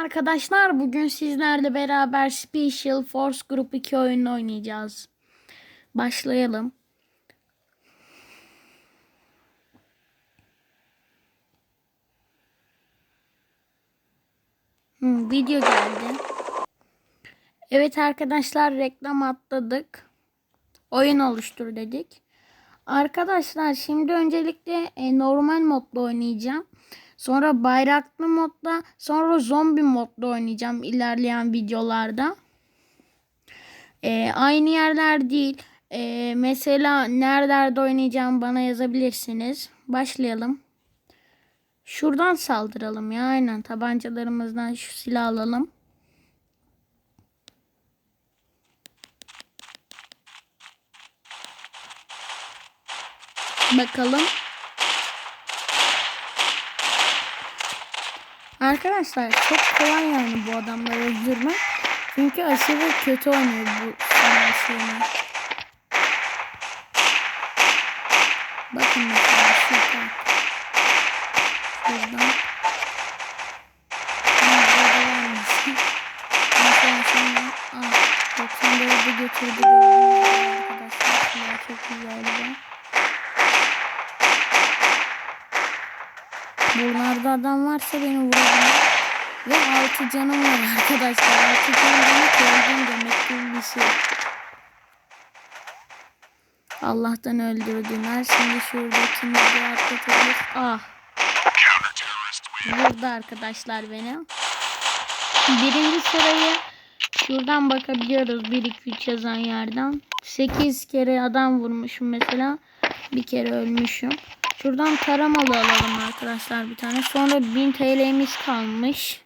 Arkadaşlar bugün sizlerle beraber Special Force Group 2 oyununu oynayacağız. Başlayalım. Hmm, video geldi. Evet arkadaşlar reklam atladık. Oyun oluştur dedik. Arkadaşlar şimdi öncelikle e, normal modda oynayacağım. Sonra bayraklı modda, sonra zombi modda oynayacağım ilerleyen videolarda. E, aynı yerler değil. E, mesela nerelerde oynayacağım bana yazabilirsiniz. Başlayalım. Şuradan saldıralım ya aynen. Tabancalarımızdan şu silah alalım. Bakalım. Arkadaşlar çok kolay yani bu adamları öldürmek. Çünkü aşırı kötü oynuyor bu şeyini. Bakın mesela şuradan. Şuradan. Ah, 94'ü götürdü arkadaşlar. Çok güzeldi. Buralarda adam varsa beni vurabilir. Ve altı canım var arkadaşlar. Altı canım demek demek gibi bir şey. Allah'tan öldürdüler. Şimdi şuradakini bir atlatabilir. Ah. Vurdu arkadaşlar beni. Birinci sırayı şuradan bakabiliyoruz. 1 2 3 yazan yerden. 8 kere adam vurmuşum mesela. Bir kere ölmüşüm. Şuradan taramalı alalım arkadaşlar bir tane. Sonra 1000 TL'miz kalmış.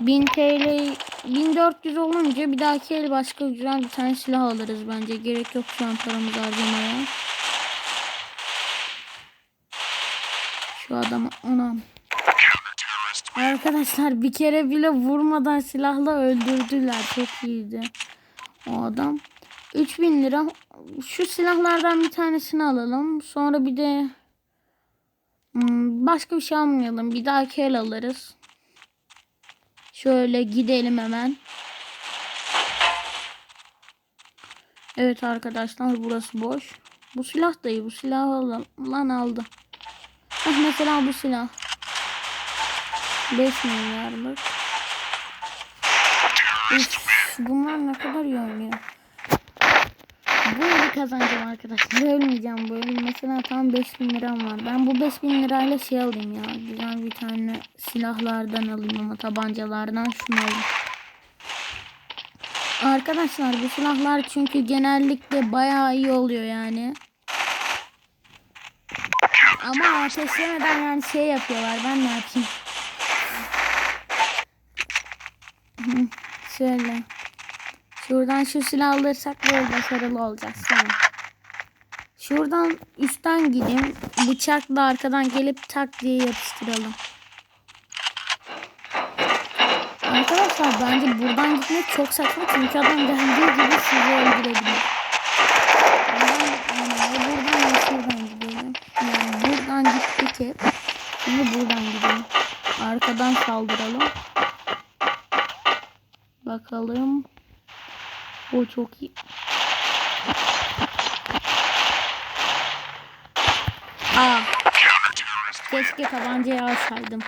1000 TL 1400 olunca bir dahaki el başka güzel bir tane silah alırız bence. Gerek yok şu an paramızı harcamaya. Şu adamı anam. Arkadaşlar bir kere bile vurmadan silahla öldürdüler. Çok iyiydi. O adam. 3000 lira. Şu silahlardan bir tanesini alalım. Sonra bir de Hmm, başka bir şey almayalım. Bir dahaki el alırız. Şöyle gidelim hemen. Evet arkadaşlar burası boş. Bu silah da iyi. Bu silahı alalım. Lan aldı. Bak mesela bu silah. 5 milyarlık. Üf, bunlar ne kadar iyi oynuyor. Bu eli kazanacağım arkadaşlar. Ölmeyeceğim bu eli. Mesela tam 5000 liram var. Ben bu 5000 lirayla şey alayım ya. Güzel bir tane silahlardan alayım ama tabancalardan şunu alayım. Arkadaşlar bu silahlar çünkü genellikle bayağı iyi oluyor yani. Ama ateşlemeden yani şey yapıyorlar. Ben ne yapayım? Şöyle. Şuradan şu silah alırsak böyle başarılı olacağız. Tamam. Şuradan üstten gideyim. Bıçakla arkadan gelip tak diye yapıştıralım. Arkadaşlar bence buradan gitmek çok saçma. Çünkü adam geldiği gibi sizi öldürebilir. Buradan, buradan ya şuradan gidelim. Yani buradan gittik hep. Şimdi buradan gidelim. Arkadan saldıralım. Bakalım. O çok iyi. Aa. Keşke tabancayı alsaydım.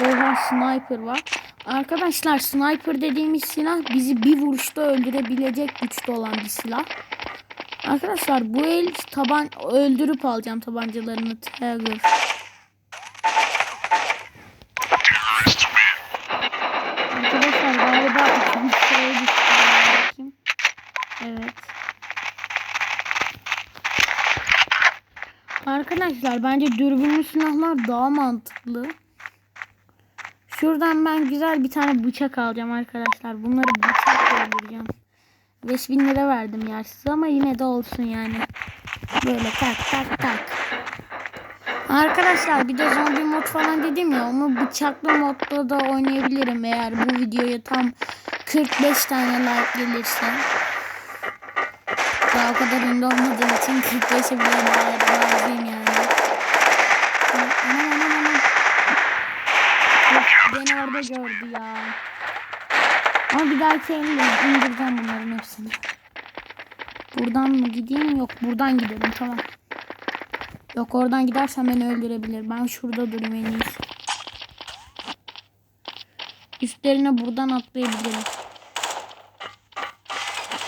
Oha sniper var. Arkadaşlar sniper dediğimiz silah bizi bir vuruşta öldürebilecek güçte olan bir silah. Arkadaşlar bu el taban öldürüp alacağım tabancalarını. Tiger. Arkadaşlar galiba ikinci sıraya düştüm. Evet. Arkadaşlar bence dürbünlü silahlar daha mantıklı. Şuradan ben güzel bir tane bıçak alacağım arkadaşlar. Bunları bıçakla öldüreceğim. 5000 lira verdim yersiz ama yine de olsun yani. Böyle tak tak tak. Arkadaşlar bir de zombi mod falan dedim ya onu bıçaklı modda da oynayabilirim eğer bu videoya tam 45 tane like gelirse. Daha o kadar ünlü olmadığım için 45'e bile daha razıyım yani. Anam anam. Of. Beni orada gördü ya. Ama bir dahaki elle indireceğim bunların hepsini. Buradan mı gideyim? Yok buradan gidelim tamam. Yok oradan gidersen beni öldürebilir. Ben şurada durayım en iyisi. Üstlerine buradan atlayabilirim.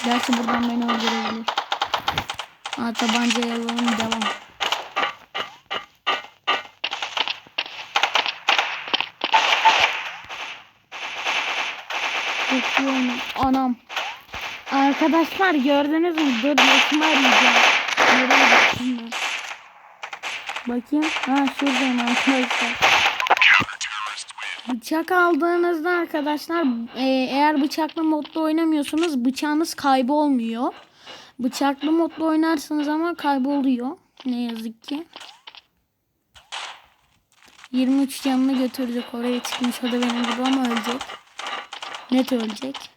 Gerçi buradan beni öldürebilir. Aa tabancaya alalım devam. Bekliyorum. Anam. Arkadaşlar gördünüz mü? Dur yaşımı arayacağım. Nereye gittim ben? Bakayım. Ha şuradayım arkadaşlar. Bıçak aldığınızda arkadaşlar e, eğer bıçaklı modda oynamıyorsanız bıçağınız kaybolmuyor. Bıçaklı modda oynarsınız ama kayboluyor. Ne yazık ki. 23 canını götürecek oraya çıkmış o da benim gibi ama ölecek. Net ölecek.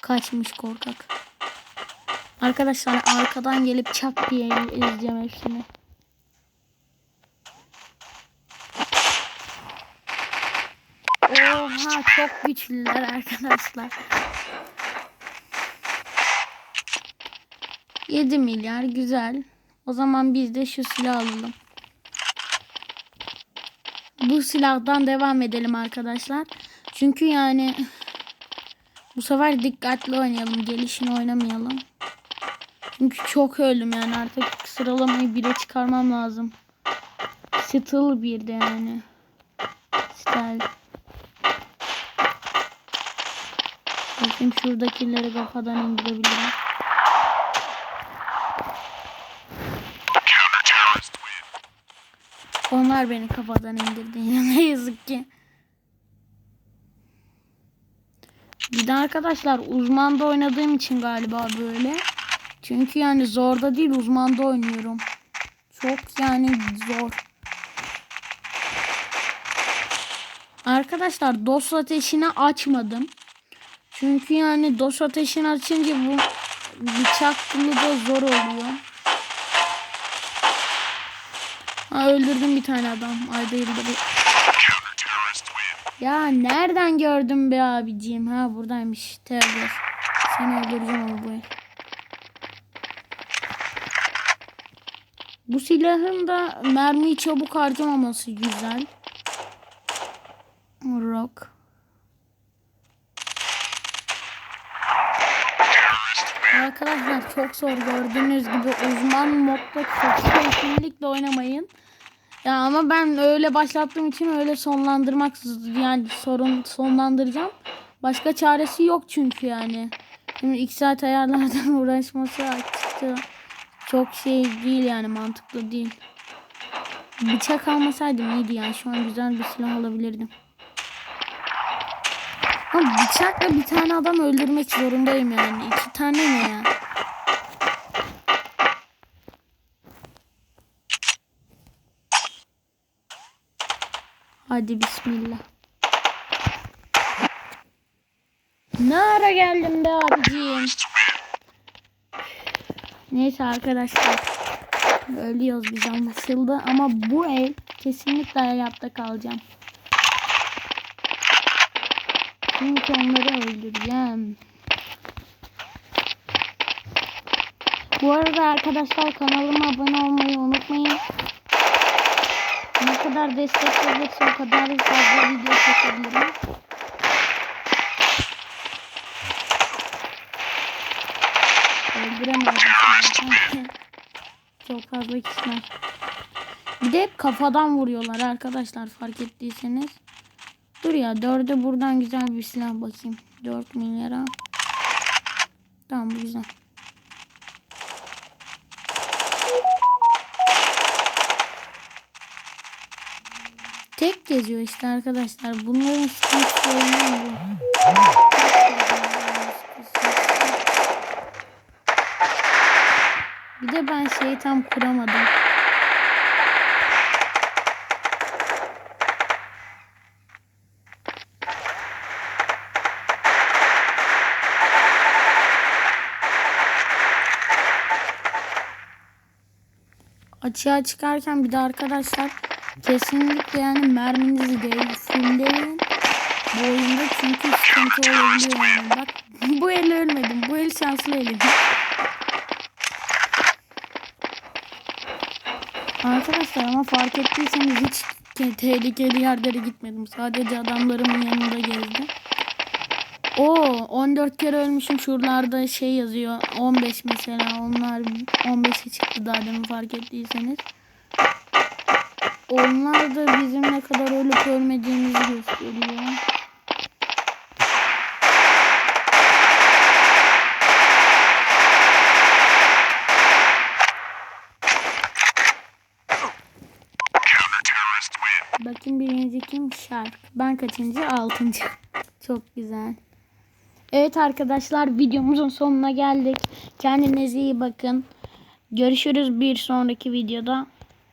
Kaçmış korkak. Arkadaşlar arkadan gelip çak diye ezeceğim hepsini. Oha çok güçlüler arkadaşlar. 7 milyar güzel. O zaman biz de şu silah alalım. Bu silahdan devam edelim arkadaşlar. Çünkü yani bu sefer dikkatli oynayalım. Gelişini oynamayalım. Çünkü çok öldüm yani artık sıralamayı bire çıkarmam lazım. Still bir de yani. Style. Bakayım şuradakileri kafadan indirebilirim. Onlar beni kafadan indirdi. Ne yazık ki. Bir de arkadaşlar uzmanda oynadığım için galiba böyle. Çünkü yani zorda değil uzmanda oynuyorum. Çok yani zor. Arkadaşlar DOS ateşini açmadım. Çünkü yani DOS ateşini açınca bu bıçak da zor oluyor. Ha öldürdüm bir tane adam. Ay değil de. Ya nereden gördüm be abiciğim? Ha buradaymış. Tevbe. Seni öldüreceğim ama bu. Bu silahın da mermiyi çabuk harcamaması güzel. Rock. Arkadaşlar çok zor gördüğünüz gibi uzman modda çok kesinlikle oynamayın. Ya ama ben öyle başlattığım için öyle sonlandırmak yani sorun sonlandıracağım. Başka çaresi yok çünkü yani. Şimdi iki saat ayarlardan uğraşması açıkçası çok şey değil yani mantıklı değil. Bıçak almasaydım iyiydi yani şu an güzel bir silah alabilirdim. Ama bıçakla bir tane adam öldürmek zorundayım yani. İki tane ne ya? Hadi bismillah. Ne ara geldim be abiciğim. Neyse arkadaşlar. Ölüyoruz biz anlaşıldı. Ama bu el kesinlikle hayatta kalacağım. Çünkü onları öldüreceğim. Bu arada arkadaşlar kanalıma abone olmayı unutmayın. Ne kadar destek gelirse o kadar fazla video çekebilirim. Öldüremiyorum. Çok fazla kişiler. Bir de hep kafadan vuruyorlar arkadaşlar fark ettiyseniz. Dur ya dörde buradan güzel bir silah bakayım. 4 milyara. Tamam güzel. Geziyor işte arkadaşlar. Bunların hiç oynamıyor. Bir de ben şeyi tam kuramadım. açığa çıkarken bir de arkadaşlar Kesinlikle yani merminizi değiştirin. Bu oyunda çünkü sıkıntı olabiliyor yani. Bak bu el ölmedim. Bu el şanslı elim. Arkadaşlar ama fark ettiyseniz hiç tehlikeli yerlere gitmedim. Sadece adamlarımın yanında gezdim. Oo 14 kere ölmüşüm. Şuralarda şey yazıyor. 15 mesela. Onlar 15'e çıktı daha demin fark ettiyseniz. Onlar da bizim ne kadar ölüp ölmediğimizi gösteriyor. Bakın birinci kim? Shark. Ben kaçıncı? Altıncı. Çok güzel. Evet arkadaşlar videomuzun sonuna geldik. Kendinize iyi bakın. Görüşürüz bir sonraki videoda.